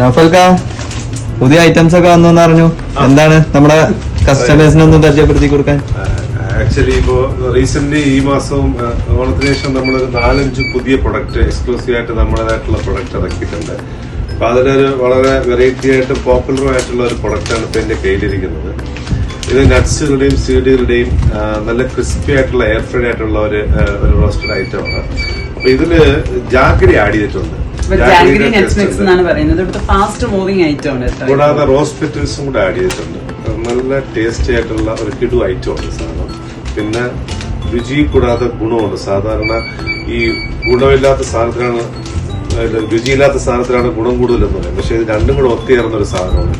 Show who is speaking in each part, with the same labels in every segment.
Speaker 1: നൗഫൽക്ക പുതിയ ഐറ്റംസ് ഒക്കെ വന്നു അറിഞ്ഞു. എന്താണ് നമ്മുടെ കസ്റ്റമേഴ്സിനൊന്നും പരിചയപ്പെടുത്തി കൊടുക്കാൻ?
Speaker 2: ആക്ച്വലി ഇപ്പോ റീസെന്റ് ഈ മാസവും ഓണത്തിന് ശേഷം നമ്മളൊരു നാലഞ്ച് പുതിയ പ്രൊഡക്റ്റ് എക്സ്ക്ലൂസീവ് ആയിട്ട് നമ്മുടേതായിട്ടുള്ള പ്രൊഡക്റ്റ് ഇറക്കിയിട്ടുണ്ട്. അപ്പൊ അതിലൊരു വളരെ വെറൈറ്റി ആയിട്ട് പോപ്പുലർ ആയിട്ടുള്ള ഒരു പ്രൊഡക്റ്റാണ് ഇപ്പൊ എന്റെ കയ്യിലിരിക്കുന്നത്. ഇത് നട്ട്സുകളുടെയും സീഡുകളുടെയും നല്ല ക്രിസ്പി ആയിട്ടുള്ള എയർ ഫ്രൈഡ് ആയിട്ടുള്ള ഒരു ഒരു റോസ്റ്റഡ് ഐറ്റം ആണ്. അപ്പൊ ഇതിൽ ജാഗരി ആഡ് ചെയ്തിട്ടുണ്ട്.
Speaker 3: ജാഗ്രി നെറ്റ്സ് മിക്സ് എന്നാണ് പറയുന്നത്. ഇവിടുത്തെ ഫാസ്റ്റ് ഐറ്റം ആണ് കേട്ടോ.
Speaker 2: കൂടാതെ റോസ് പെറ്റൽസും കൂടെ ആഡ് ചെയ്തിട്ടുണ്ട്. നല്ല ടേസ്റ്റി ആയിട്ടുള്ള ഒരു കിടു ഐറ്റം ഉണ്ട് സാധനം. പിന്നെ രുചി കൂടാതെ ഗുണമുണ്ട്. സാധാരണ ഈ ഗുണമില്ലാത്ത സാധനത്തിനാണ് അതായത് രുചിയില്ലാത്ത സാധനത്തിനാണ് ഗുണം കൂടുതലെന്ന് പറയുന്നത്. പക്ഷേ ഇത് രണ്ടും കൂടെ ഒത്തുചേർന്ന ഒരു സാധനമാണ്.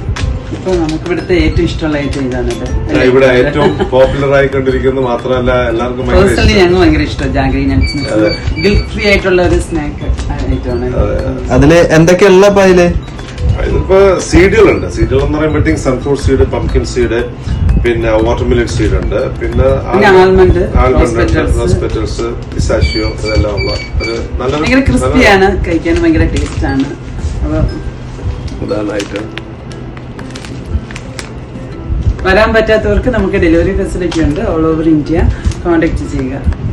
Speaker 3: ഇപ്പൊ നമുക്ക് ഇവിടുത്തെ ഏറ്റവും ഇഷ്ടമുള്ള ഐറ്റം ഇതാണ്
Speaker 2: ഇവിടെ ഏറ്റവും പോപ്പുലർ ആയിക്കൊണ്ടിരിക്കുന്നത് മാത്രമല്ല എല്ലാവർക്കും
Speaker 3: പേഴ്സണലി
Speaker 2: ഇഷ്ടം.
Speaker 3: ഞങ്ങൾ ഭയങ്കര ഇഷ്ടം ജാഗ്രി. ഗിൽറ്റ് ഫ്രീ ആയിട്ടുള്ള ഒരു സ്നാക്ക്.
Speaker 1: അതിൽ എന്തൊക്കെയുള്ള ഇപ്പൊ അതിൽ?
Speaker 2: ഇതിപ്പോ സീഡുകളുണ്ട്. സീഡുകൾ എന്ന് പറയുമ്പോഴത്തേക്കും സൺഫ്ലവർ സീഡ് പംകിൻ സീഡ് പിന്നെ വാട്ടർമിലൻ സീഡ് ഉണ്ട്. പിന്നെ almond
Speaker 3: almond.
Speaker 2: Rose petals pistachio ഇതെല്ലാം ഉള്ള ഒരു നല്ല
Speaker 3: ഭയങ്കര ക്രിസ്പിയാണ് കഴിക്കാൻ ഭയങ്കര ടേസ്റ്റ് ആണ്.
Speaker 2: ഉദാഹരണമായിട്ട്
Speaker 3: വരാൻ പറ്റാത്തവർക്ക് നമുക്ക് ഡെലിവറി ഫെസിലിറ്റി ഉണ്ട് ഓൾ ഓവർ ഇന്ത്യ. കോൺടാക്ട് ചെയ്യുക.